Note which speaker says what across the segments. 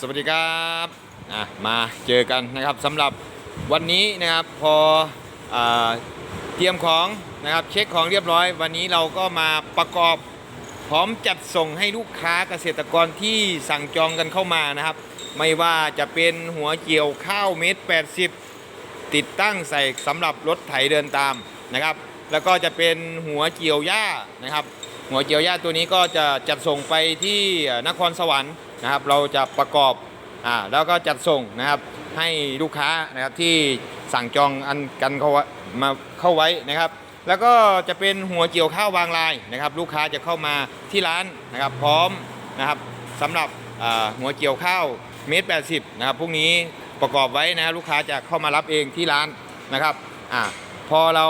Speaker 1: สวัสดีครับอะมาเจอกันนะครับสำหรับวันนี้นะครับพออเตรียมของนะครับเช็คของเรียบร้อย วันนี้เราก็มาประกอบพร้อมจัดส่งให้ลูกค้าเกษตรกรที่สั่งจองกันเข้ามานะครับ ไม่ว่าจะเป็นหัวเกี่ยวข้าวเม็ด80 ติดตั้งใส่สำหรับรถไถเดินตามนะครับ แล้วก็จะเป็นหัวเกี่ยวหญ้านะครับ หัวเกี่ยวหญ้าตัวนี้ก็จะจัดส่งไปที่นครสวรรค์นะครับ เราจะประกอบอ่าแล้วก็จัดส่งนะครับให้ลูกค้านะครับที่สั่งจองอันกันเขามาเข้าไว้นะครับ แล้วก็จะเป็นหัวเกี่ยวข้าววางลายนะครับ ลูกค้าจะเข้ามาที่ร้านนะครับ พร้อมนะครับสำหรับหัวเกี่ยวข้าวเมตรแปดสิบนะครับพวกนี้ประกอบไว้นะลูกค้าจะเข้ามารับเองที่ร้านนะครับอ่าพอเรา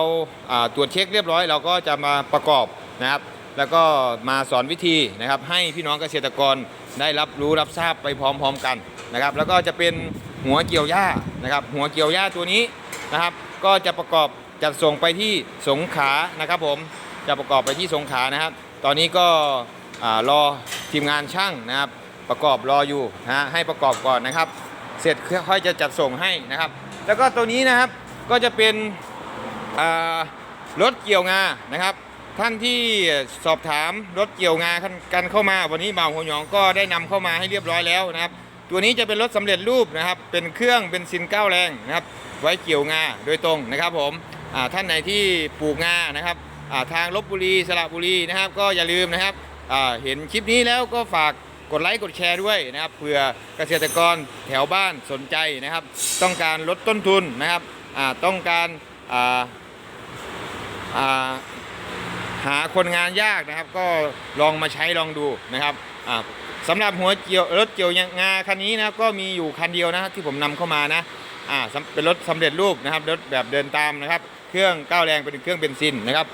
Speaker 1: อ่าตรวจเช็คเรียบร้อย เราก็จะมาประกอบนะครับ แล้วก็มาสอนวิธีนะครับให้พี่น้องเกษตรกรได้รับรู้รับทราบไปพร้อมๆกันนะครับ แล้วก็จะเป็นหัวเกี่ยวหญ้านะครับ หัวเกี่ยวหญ้าตัวนี้นะครับ ก็จะประกอบจัดส่งไปที่สงขานะครับผมจะประกอบไปที่สงขานะครับ ตอนนี้ก็รอทีมงานช่างนะครับ ประกอบรออยู่นะให้ประกอบก่อนนะครับ เสร็จค่อยจะจัดส่งให้นะครับ แล้วก็ตัวนี้นะครับก็จะเป็นรถเกี่ยวงานะครับ ท่านที่สอบถามรถเกี่ยวงากันเข้ามา วันนี้บ่าวหัวหยองก็ได้นำเข้ามาให้เรียบร้อยแล้วนะครับ ตัวนี้จะเป็นรถสำเร็จรูปนะครับ เป็นเครื่องเป็นซินเก้าแรงนะครับ ไว้เกี่ยวงาโดยตรงนะครับผมท่านไหนที่ปลูกงานะครับทางลบบุรีสระบุรีนะครับ ก็อย่าลืมนะครับเห็นคลิปนี้แล้วก็ฝากกดไลค์กดแชร์ด้วยนะครับเผื่อเกษตรกรแถวบ้านสนใจนะครับ ต้องการลดต้นทุนนะครับต้องการ หาคนงานยากนะครับ ก็ลองมาใช้ลองดูนะครับอ่าสำหรับหัวเกี่ยวรถเกี่ยวงาคันนี้นะก็มีอยู่คันเดียวนะที่ผมนำเข้ามานะเป็นรถสำเร็จรูปนะครับรถแบบเดินตามนะครับ เครื่องก้าวแรงเป็นเครื่องเบนซินนะครับ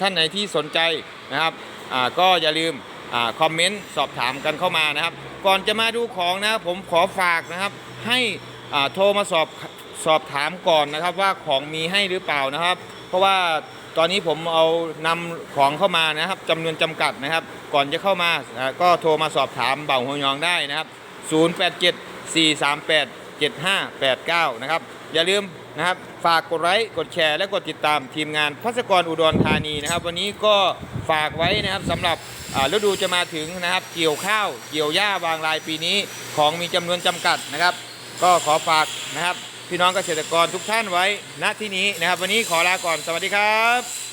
Speaker 1: ท่านไหนที่สนใจนะครับก็อย่าลืมอคอมเมนต์สอบถามกันเข้ามานะครับ ก่อนจะมาดูของนะผมขอฝากนะครับ ให้โทรมาสอบสอบถามก่อนนะครับว่าของมีให้หรือเปล่านะครับ เพราะว่า ตอนนี้ผมเอานำของเข้ามานะครับจำนวนจำกัดนะครับ ก่อนจะเข้ามาก็โทรมาสอบถามเบ่าหัวยองได้นะครับ 087 438 7589 นะครับ อย่าลืมนะครับ ฝากกดไลค์กดแชร์และกดติดตามทีมงานพัสกรอุดรธานีนะครับ วันนี้ก็ฝากไว้นะครับสำหรับฤดูจะมาถึงนะครับ เกี่ยวข้าว เกี่ยวหญ้าวางลายปีนี้ของมีจำนวนจำกัดนะครับ ก็ขอฝากนะครับ พี่น้องเกษตรกรทุกท่านไว้ณที่นี้นะครับ วันนี้ขอลาก่อนสวัสดีครับ